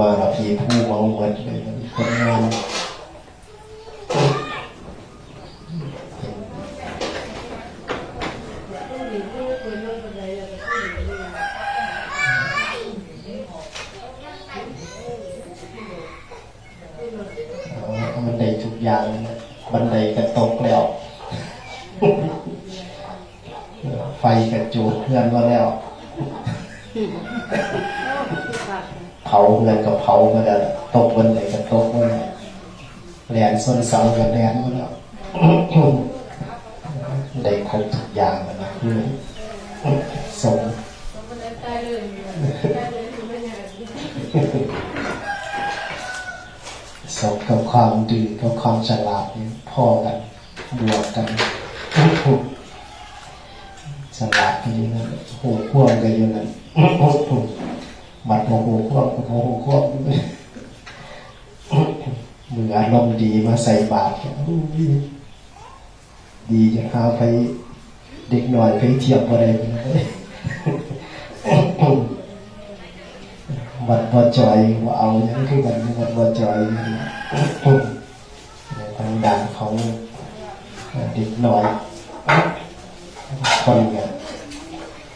มาแล้วผีผู้เมาหมดเลยคนงานมันได้ทุกอย่างนบันไดกระตกแล้ว ไฟกระจูดเพื่อนว่าแล้ว เผาเงินกับเผามาแล้วตกวันไหนก็ตกวันนั้นแลนส้นเสากับแลนมาแล้วได้ครบทุกอย่างแล้วนะคือสมสมกับความดีกับความฉลาดนี่พ่อกันบวกกันฉลาดกันอยู่นั้นหูพ่วงกันอยู่นั้น บัดโมโหควบโมโหควบมืออารมณ์ดีมาใส่บาตรดีจะพาไปเด็กหน่อยไปเทียบอะไรไปเลยบัดบอจอยว่าเอาอย่างคือกันบัดบอจอยทางด่านของเด็กหน่อยคนเนี่ย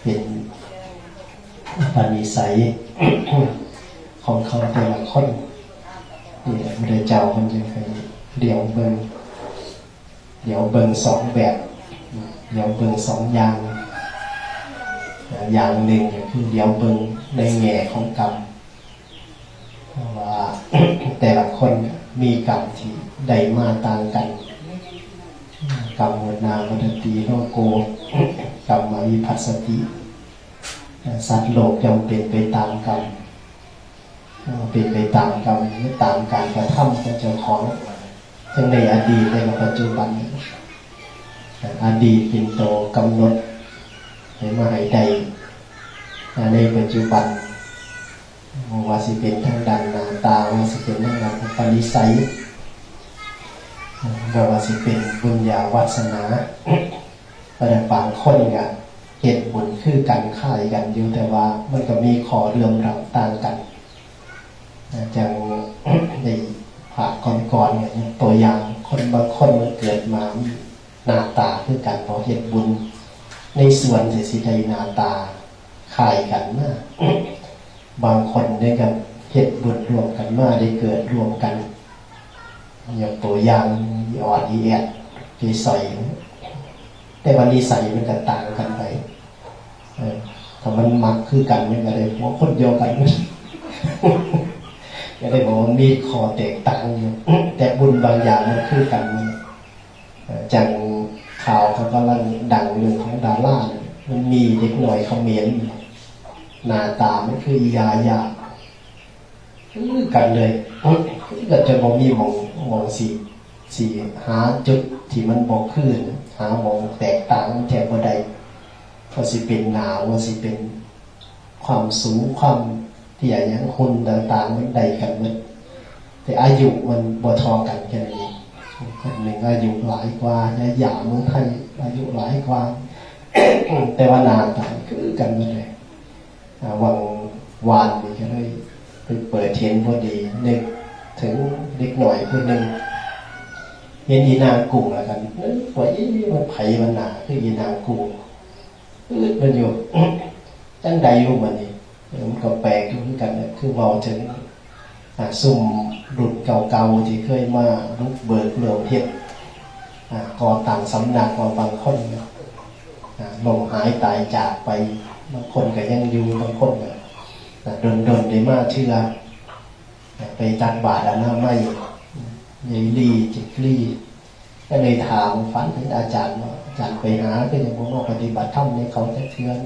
เป็นปณิสัย ของเขาแต่ละคนนี่แหละพระเจ้ามันจะเคยเดี๋ยวเบิงเดี๋ยวเบิงสองแบบเดี๋ยวเบิงสองอย่าง อย่างหนึ่งก็คือเดี๋ยวเบิงในแง่ของกรรมว่าแต่ละคนมีกรรมที่ใดมาต่างกันกรรมวนาวัตติโลโกกรรมวิพัสสติ สัตว์โลกย่อมเป็นไปตามกรรมเป็นไปตามกรรมหรือตามการกระทำของเจ้าของทั้งในอดีตในปัจจุบันอดีตเป็นตัวกำหนดให้มาให้ใดในปัจจุบันว่าสิเป็นทางดันนาตาว่าสิเป็นทางดันปณิสัยว่าสิเป็นบุญญาวัสนาแต่บางคนก็ เหตุบุญคือกันค่ายกันอยู่แต่ว่า มันก็มีขอเรื่องราวต่างกันนะจังในผ่าก่อนๆเนี่ยตัวอย่างคนบางคนมันเกิดมาหน้าตาคือกันพอเหตุบุญ ในส่วนสิสิใดหน้าตาค่ายกันนะบางคนได้กับเหตุบุญรวมกันมาได้เกิดรวมกันอย่างตัวอย่างยอดอีแอดที่ใส่ แต่วันนี้ใส่มันก็ต่างกันไปเออถ้ามันมักคือกันมันก็เลยหัวคนเดียวกันก็เลยบอกว่ามีคอแตกต่างอยู่แต่บุญบางอย่างมันคือกันจังข่าวเขากำลังดังเรื่องของดารามันมีเด็กหน่อยเขาเมียนหน้าตามันคือยายาคือกันเลยก็จะมองมีมองมองสีสีหาจุดที่มันบอกขึ้น หามองแตกต่างแถบบันไดว่าสิเป็นหนาวว่าสิเป็นความสูงความเตี่ยยังคนต่างๆมันใดกันมันแต่อายุมันบ่ทอกันแค่นี้คนหนึ่งอายุหลายกว่าและหยาเมืองไทยอายุหลายกว่าแต่ว่านานต่าคือกันหมดเลยวังวานนี่ก็เลยไปเปิดเทียนพอดีนึกถึงเด็กหน่อยคนหนึ่ง เห็นอีนางกุ้งแล้วกันเอ้ยว่าอีมันไผ่มันหนาคืออีนางกุ้งอึดมันอยู่จังใดอยู่มันนี่มันก็แปลกอยู่เหมือนกันนะคือเมาถึงอาซุ่มรุ่นเก่าๆที่เคยมาลุกเบิกเรื่องเฮ็ดอ่าก่อต่างสำนักว่าบางคนเนี่ยอ่าลงหายตายจากไปบางคนก็ยังอยู่บางคนก็โดนโดนๆได้มาเชื่อไปตักบาตรอนาไม่ ยายลีจิกลีก็เลยถามฝันถึงอาจารย์ว่าอาจารย์ไปหาก็ยังบอกว่าปฏิบัติธรรมในเขาจะเทือน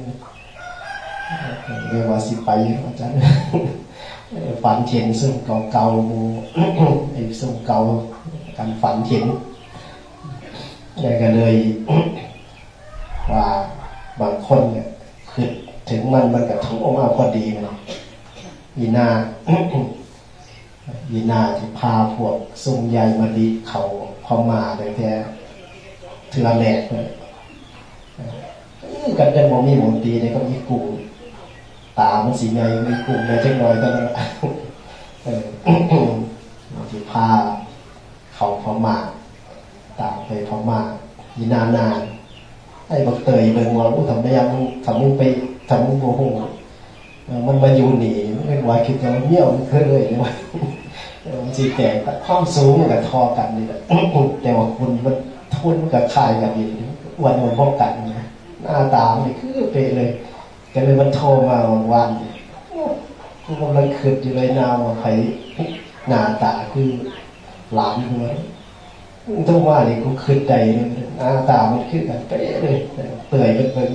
เรียกว่าสิไปอาจารย์ฝันเห็นซึ่งเก่าๆมูไอ้ซึ่งเก่ากันฝันเห็นแล้วก็เลยว่าบางคนเนี่ยคือถึงมันมันกระทุ้งออกมาพอดีมันยีนา ยีนาที่พาพวกซุ่มใยมาดีเขาเขามาแต่แต่เทือแรกเลยเอ้ยกันกันมองมีหมนตีเลยก็มีกูตามันสีใหญ่มีกูเลยจังน้อยก็นั้นที่พาเขาพม่าตามไปพม่ายีนานานไอ้บักเตยเบิ่งว่าอู้ทำได้ยังมึงทำมึงไปทำมึงโมโหมันมาอยู่หนีมันเป็นว่าคิดว่าเมี่ยวมันเคยเลยนี่ว่าเออมัน สีแตกความสูงมันกับทอกันนี่แหละแต่ว่าคุณมันทุนกับคายกันอีอ้วันวันป้องกันนะหน้าตามันคือเปะเลยก็เลยมันโทรมาวันวันกูกำลังคิดอยู่เลยนาว่าใครหน้าตาคือหลานกูไหมต้องว่าเลยกูคิดใดเลยหน้าตามันคือกันเป๊ะเลยเปื่อยเป็นเป็น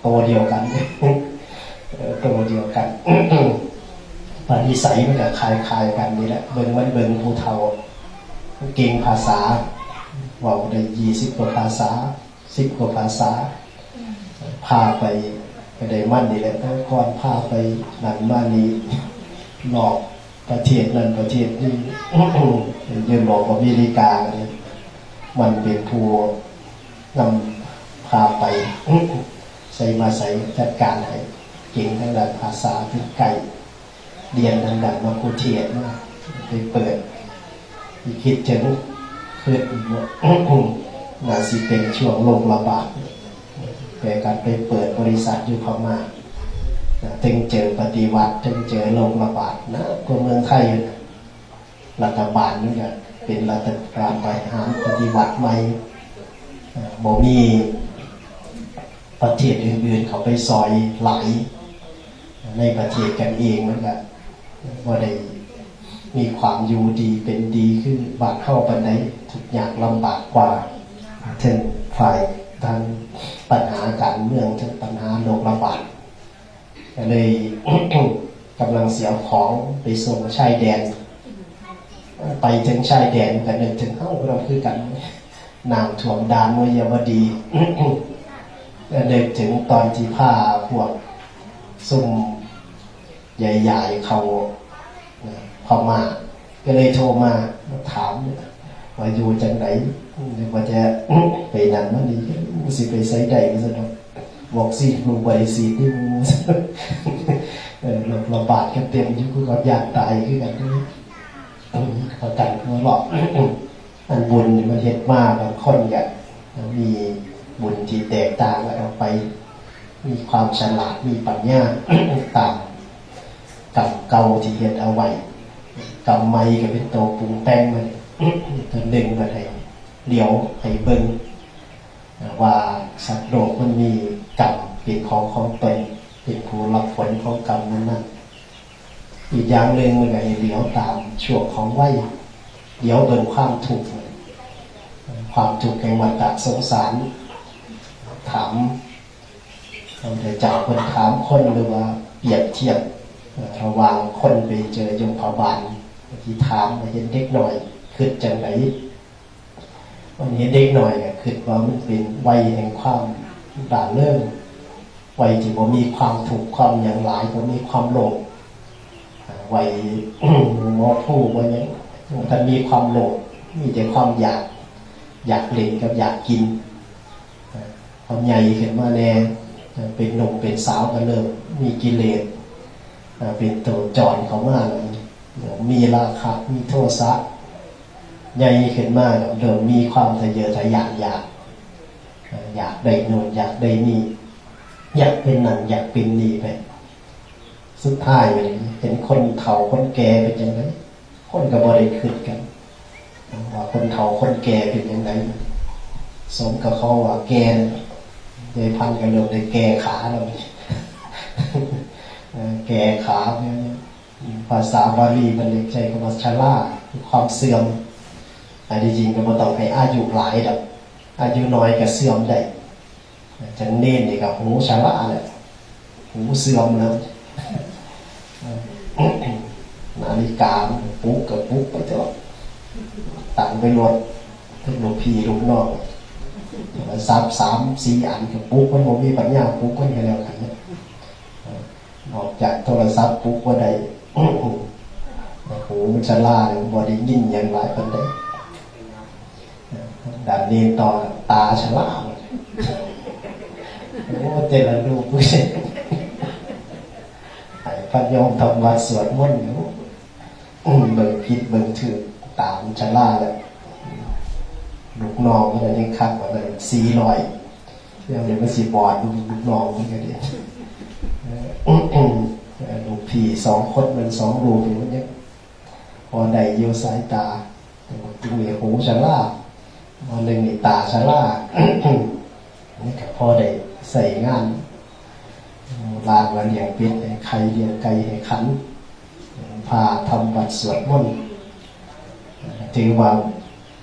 โตวเดียวกันเออโตวเดียวกัน ปณิสัยมันก็คลายคลายๆกันนี่แหละเบิ่งมันเบิ่งภูเทาเก่งภาษาว่าได้ยี่สิบกว่าภาษาสิบกว่าภาษา พาไปไปได้มั่นนี่แหละแล้วก่อนพาไปนั่นมานี้หลอกประเทศนั้นประเทศนี้ยืนบอกว่าอเมริกาเนี่ยมันเป็นผู้นำพาไปใส่มาใส่จัดการให้เก่งทางด้านภาษาเป็นไก่ เรียนทางด้านมาคุเทียนมาไปเปิดอีคิดถึงคือว่าน่าสิเป็นช่วงโรคระบาดไปการไปเปิดบริษัทอยู่พม่านะถึงเจอปฏิวัติถึงเจอโรคระบาดนะกว่าเมืองไทยรัฐบาลนี่ก็เป็นรัฐบาลบริหารปฏิวัติใหม่อ่าบ่มีประเทศอื่นๆเขาไปซอยไหลในประเทศกันเองมันก็ ว่าได้มีความอยู่ดีเป็นดีขึ้นบาดเข้าปันไดทุกอย่างลำบากกว่าถึงฝ่ายทางปัญหาการเมืองทั้งปัญหาโรคระบาดเลยกำลังเสียของไปส่งชายแดน ไปถึงชายแดนกันนึกถึงเข้าเราคือกันน้ำท่วมดานมวยาวดีก็นึกถึงตอนที่ผ้าพวกซุ่ม ใหญ่ๆเขาพอมา ก็เลยโทรมาถามว่าอยู่จังไหนว่าจะไปนั่นมันนี่สิไปไซใดก็สนุกบอกสิมึงไปสิที่มึงเออเราระบาดกันเต็มยุคก็อยากตายขึ้นกันด้วยพอกันหัวหลอกอันบุญมันเห็ดมากบางคนกันมีบุญที่แตกต่างกันออกไป มีความฉลาดมีปัญญาต่าม กับเก่าที่เฮ็ดเอาไว้กับไม้ก็เป็นตัวปรุงแต่งมันตัวหนึ่งมาให้เดี๋ยวให้เบิ่งว่าสัตว์โลกมันมีกรรมเป็นของของตนเป็นผู้รับผลของกรรมนั้นนั้นอีกอย่างหนึ่งมันก็ให้เดี๋ยวตามช่วงของวัยเดี๋ยวเบิ่งความถูกความถูกแห่งวัฏสงสาร ถามเราจะจากคนถามคนหรือว่าเปรียบเทียบ ระว่างคนไปเจอยมพบาลที่ถามมาเห็นเด็กหน่อยคือจังไหนวันนี้เด็กหน่อยคือว่ามันเป็นวัยแห่งความด่าเริ่มวัยที่ว่ามีความถูกความอย่างหลายว่ามีความโลภวัยมอผู้ว่าอย่างท่านมีความโลภมีแต่ความอยากอยากเล่นกับอยากกินความใหญ่ขึ้นมาแน่เป็นหนุ่มเป็นสาวก็เริ่มมีกิเลส เป็นตัวจอนเขามาแล้วมีราคะมีโทสะใหญ่ขึ้นมาแล้วเริ่มมีความทะเยอทะยานอยากอยากได้โน่นอยากได้นี่อยากเป็นนั่นอยากเป็นนี่ไปสุดท้ายเลยเห็นคนเฒ่าคนแก่เป็นยังไงคนก็บ่ได้ขึ้นกันว่าคนเฒ่าคนแก่เป็นยังไงสมกับเขาว่าแกนเลยพันกันเริ่มเลยแก่ขาเรา แกขาเนี่ยภาษาบาลีมันเรียกใช้คำว่าชราคือความเสื่อมอันที่จริงก็บ่ต้องให้อายุหลายดอกอายุน้อยก็เสื่อมได้จังเน้นนี่กับหูชราแหละหูเสื่อมแล้วนาฬิกาปุ๊กกับปุ๊กไปตลอดตังไปรถทุกลูกพี่ลูกน้องสามสามสี่อันกับปุ๊กมันผมมีปัญญาปุ๊กมันก็แล้วกันเนี่ย ออกจากโทรศัพท์ปุ๊กว่าใดโอ้โหมันชะล่าเลยบอได้ยินอย่างไรคนใดด่านเนียนต่อตาชลาเลยโอ้เจริญรูปผู้เช่นไอ้พันยมทำวัดสวดมนต์อยู่เบิ่งพิษเบิ่งถือตามชล่าแล้วลูกน้องก็เลยยังคักว่าเลยสี่ร้อยเรื่องนี้มันสีบอดลูกลูกน้องมันก็เดีเอ่ออื้ออื้อเอ่อ ลูกพี่สองคนมันสองลูกอยู่มันยังพอได้เยียวสายตาต่ว่าจริงนี่หูชะล่าพอหนึ่งนี่ตาชะล่านี่ก็พอได้ใส่งานลานวันเลี้ยงเป็ดให้ไข่เลี้ยงไก่ให้ขันพาทำบัตรสวดมนต์ถือว่า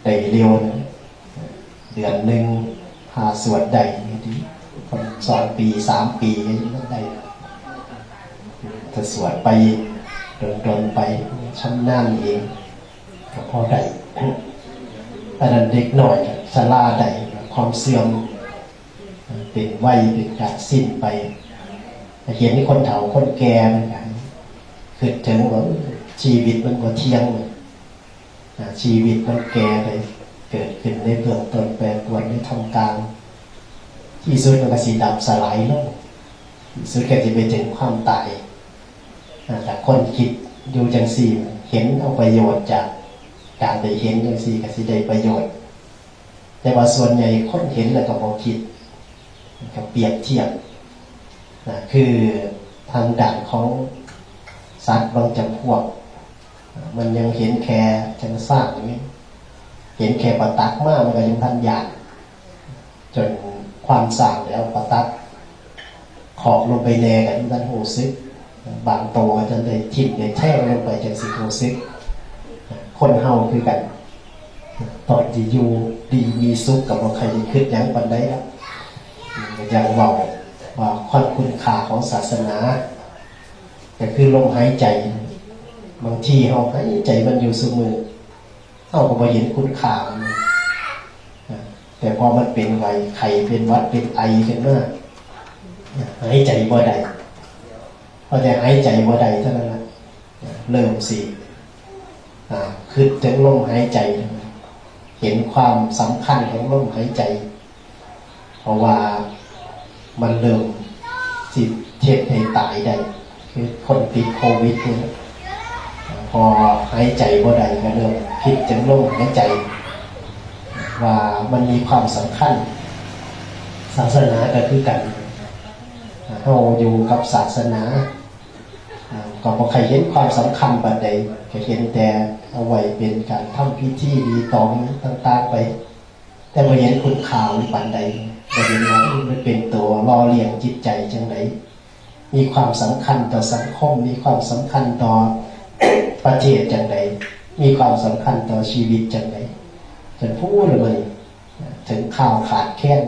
ได้เร็วเดือนหนึ่งพาสวดได้ดีคนสองปีสามปีก็ยังได้ ถ้าสวดไปโดนๆไปชำนาญเองก็พอได้อันนั้นเด็กหน่อยสลาได้ความเสื่อมเป็นวัยเป็นการสิ้นไปเห็นคนเฒ่าคนแก่เหมือนกันคือถึงว่าชีวิตมันก็เที่ยงชีวิตมันแก่ไปเกิดขึ้นในเบื้องต้นแปรปรวนในทำกลางที่สุดมันก็สีดับสลายลงสุดแก็จะไปถึงความตาย แต่คนคิดอยู่จังสี่เห็นเอาประโยชน์จากการได้เห็นจังสี่ก็สิได้ประโยชน์ แต่ว่าส่วนใหญ่คนเห็นแล้วก็บอคิดกับเปรียบเทียบนะคือทางด่านของสัตว์บางจำพวก มันยังเห็นแค่จังสร้างอย่างนี้เห็นแค่ประตักมากมันก็ยังทันอยากจนความสั่งแล้วประตักขอบลงไปแนกันทันหูซึก บางตัวจนเลยทิ่มเลยแท่งลงไปจังสิหูซึกคนเฮาคือกัน ตอนที่อยู่ดีมีสุขกับว่าใครจะขึ้นยังปันได้ล้วยังเว่าว่าความคุณค่าของศาสนาก็คือลมหายใจ บางทีเราหายใจมันอยู่สมือเราก็บ่เห็นคุณค่ามันแต่พอมันเป็นไวไข้เป็นวัดเป็นไอเป็นมากหายใจบ่ได้ พอแต่หายใจบ่ได้เท่านั้นละเริ่มสิอ่คือถึงลมหายใจ เห็นความสำคัญของลมหายใจ เพราะว่ามันเริ่มสิเทศให้ตายได้คือคนติดโควิดเนี่ยพอหายใจบ่ได้ก็เริ่มคิดถึงลมหายใจ ว่ามันมีความสำคัญ ศาสนาก็คือกันเราอยู่กับศาสนา ก็บอกใครเห็นความสำคัญบัดใดก็เห็นแต่เอาไว้เป็นการทำพิธีดีตองต่างๆไป แต่มาเห็นคุณข่าวปันใดก็เห็นว่ามันเป็นตัวล่อเลี้ยงจิตใจจังไหนมีความสำคัญต่อสังคม มีความสำคัญต่อประเทศจังใดมีความสำคัญต่อชีวิตจังใดจนพูดเลยถึงข่าวขาดแคลน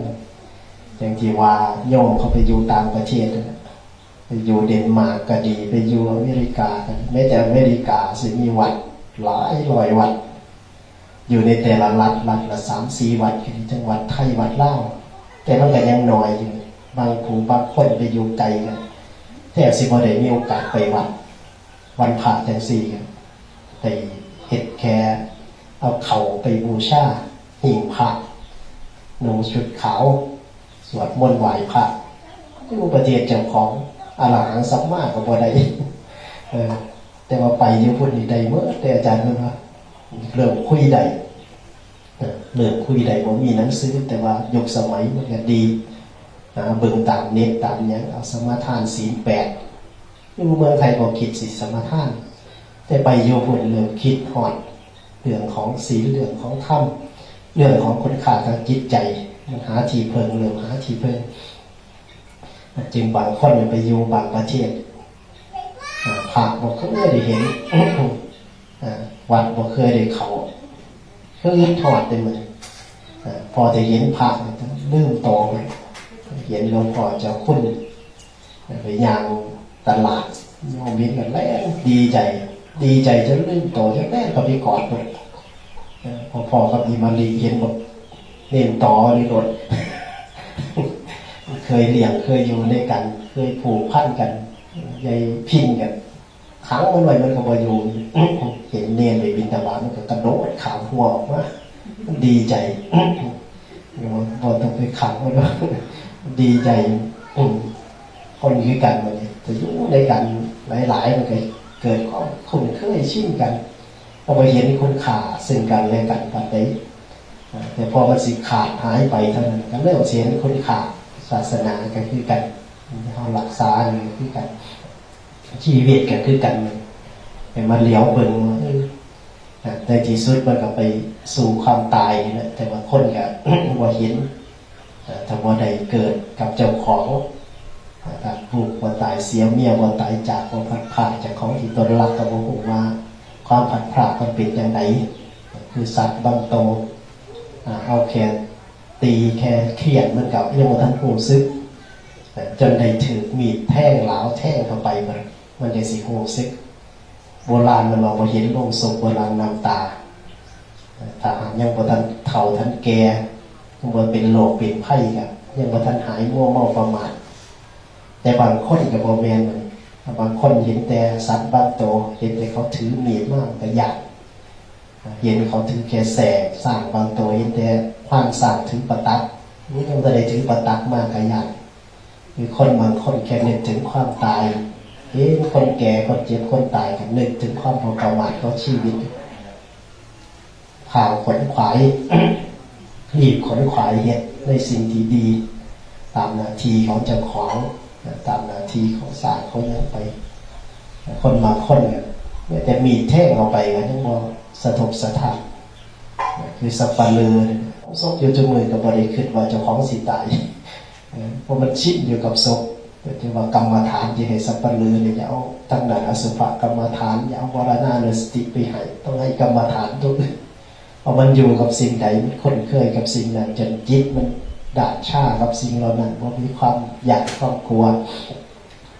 อย่างที่ว่าโยมเขาไปอยู่ต่างประเทศนะ ไปอยู่เดนมาร์กก็ดี ไปอยู่อเมริกากันแม้แต่อเมริกาสิมีวัดหลายร้อยวัด อยู่ในแต่ละรัฐรัฐละสามสี่วัดคือจังหวัดไทยวัดเล่าแต่มันก็ยังน้อยอยู่บางผู้บางคนไปอยู่ไกลกันแทบสิบ่ได้มีโอกาสไปวัด วันพระจังสี่ไปเฮ็ดแค่เอาเขาไปบูชาหิ่งพระนุ่งชุดขาว สวดมนต์ไหว้พระอยู่ประเทศเจ้าของ อาหลังสัมมาก็บ่ได้เออแต่ว่าไปอยู่พุ่นนี่ได้เมื่อแต่อาจารย์เพิ่นว่าเริ่มคุยได้เริ่มคุยได้บ่มีหนังสือ แต่ว่ายุคสมัยมันก็ดีเบิ่งตามเน็ตตามหยังเอาสมาทานศีลแปดอยู่เมืองไทยบอกคิดสิสมาทาน แต่ไปโยพุ่นเรื่องคิดหอดเรื่องของศีลเรื่องของธรรมเรื่องของคนขาดทางจิตใจมันหาที่เพิงเรื่องหาที่เพิง จึงบางคนไปอยู่บางประเทศอ่าพระบอกเขาไม่ได้เห็นวัดบอกเคยได้เขาคือถอดได้มันพอจะเห็นพระเนี่ยต้องลืมโตเลยเห็นหลวงพ่อจ้าคุณไปยางตลาดโยมวินกันแล่นดีใจ ดีใจจนลืมโตจนแล่กับพี่กอดเลยพอพอกับอีมารีเห็นหมดเล่นต่อนี่รถ เคยเลี้ยงเคยอยู่ในกัน เคยผูกพันกันยายพินกันขังมันไว้มันก็บอยู่เห็นเนียนไปบินตาบานมันก็กระโดดขาหัวออกมาดีใจโยมบอต้องไปขังมันว่าดีใจคนคือกันมันเนี่ยจะอยู่ในกันหลายๆมันก็เกิดความคุ้นเคยชินกันก็ไปเห็นคุณค่าซึ่งกันและกันปันใดอ่าแต่พอมันสิขาดหายไปเท่านั้นก็เริ่มเสียนคุณค่า ศาสนาก็คือกันเรารักษานี่ก็คือกัน ชีวิตก็คือกันให้มาเลี้ยวเบิ่งในที่สุดมันก็ไปสู่ความตายนะแต่ว่าคนก็ว่าเห็นถ้าว่าใดเกิดกับเจ้าของอ่าถ้าลูกว่าตายเสียเมียว่าตายจากว่าพัดผ่าจากของที่ตนรักกับว่าผมว่าความผัดพรากมันเป็นอย่างไรคือสัตว์บางโตวเอาแค่ ตีแค่เขียนมันกับยังว่าท่านผู้ซึกจนได้ถือมีดแท่งหลาวแท่งเข้าไปมันมันจะสีโหซึก โบราณมันบอกว่าเห็นลงศพโบราณน้ำตาถ้าหากยังบ่ทันเฒ่าทันแก่ยังบ่เป็นโรคเป็นไข้กับยังบ่ทันหายมั่วเมาประมาทแต่บางคนกับโบแมนมันบางคนเห็นแต่สัตว์บางตัวเห็นแต่เขาถือมีดมากแต่อยาก เห็นเขาถือแค่แสกสร้างบางตัวเห็นแต่ความสร้างถือประตักนี่ยังได้ถือประตักมากกระยากมีคนบางคนแค่นึกถึงความตายเห็นคนแก่คนเจ็บคนตายกันนึกถึงความประมาทของชีวิตข่าวขนขวายรีบขนขวายเหตุในสิ่งที่ดี ตามนาทีของเจ้าของตามนาทีของศาลเขายังไป คนบางคนเนี่ยแต่มีดแท่งเอาไปกันยังมอง สะทกสะท้านคือสับปะเลอเนี่ยซกอยู่จมือกับบริคิดว่าเจ้าของสิตายเพราะมันชิดอยู่กับศพแต่ที่ว่ากรรมฐานที่ให้สัพพะลือเนี่ยอยาเอาตั้งนานอสุภกรรมฐานอย่าเอาวรณาเนสติไปให้ต้องให้กรรมฐานทุกเพราะมันอยู่กับสิ่งใดมันคุ้นเคยกับสิ่งนั้นจนจิตมันด่าชากับสิ่งเหล่านั้นว่ามีความอยากความกลัว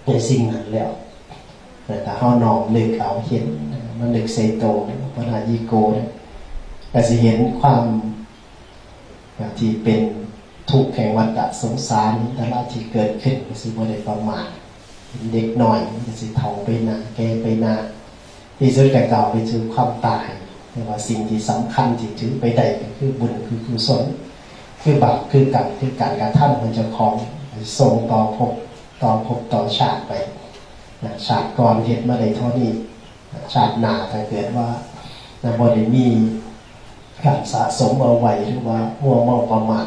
ในสิ่งนั้นแล้ว แต่ถ้าเขานองนึกเอาเห็นมันนึกเซโตปัญหายีโกนแต่สิเห็นความที่เป็นทุกข์แห่งวัฏสงสารแต่ละที่เกิดขึ้นสิบ่ได้ประมาทเด็กหน่อยมันก็สิเฒ่าไปนาแกไปนาที่สุดก็เก่าไปถึงความตายแต่ว่าสิ่งที่สำคัญที่ถือไปได้ก็คือบุญคือกุศลคือบาปคือกรรมคือการกระทำมันจะของส่งต่อภพต่อภพต่อชาติไป นะชาติก่อนเห็นมาได้เท่านี้นะชาติหน้าถ้าเกิดว่านะบริมีการสะสมเอาไว้หรือว่ามัวเมาประมาท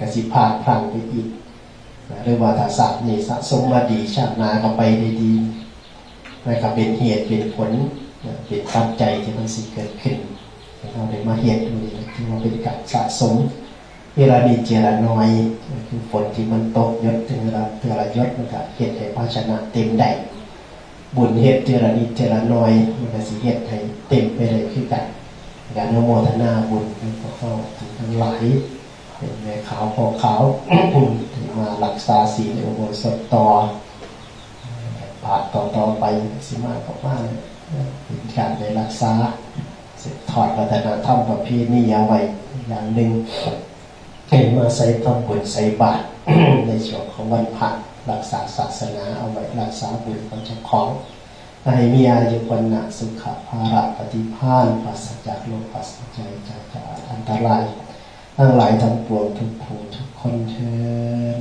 กสิพาดพลังไปอีกนะหรือว่าถ้าสัตว์นี่สะสมมาดีชาติหน้าก็ไปได้ดีนะก็เป็นเหตุเป็นผลนะเป็นปัจจัยที่มันสิเกิดขึ้นเราได้มาเหตุดูนี่ที่ว่าเป็นการสะสม เวลาดีเจรน้อยคือฝนที่มันตกยศถึงเวลาเทอละยศมันก็เห็ดให้ภาชนะเต็มได้ บุญเฮ็ดเจรนิดเจรน้อยมันก็สิเฮ็ดให้เต็มไปเลยคือกันการอนุโมทนาบุญให้พวกเขาทั้งหลายเป็นแม่ขาวพอขาวที่มารักษาศีลอุโบสถต่อผ่านต่อต่อไปสิมากกว่ามาเป็นการได้รักษาสืบทอดวัฒนธรรมประเพณีเอาไว้อย่างหนึ่ง ถึงมาใส่ทำบุญใส่บาตรในช่วงของวันพระรักษาศาสนาเอาไว้รักษาบุญของเจ้าของให้มีอายุวันนะสุขภาระปฏิภาณปัสจากโลกปราศจากจากอันตรายทั้งหลายทั้งปวงทุกผู้ทุกคนเชิญ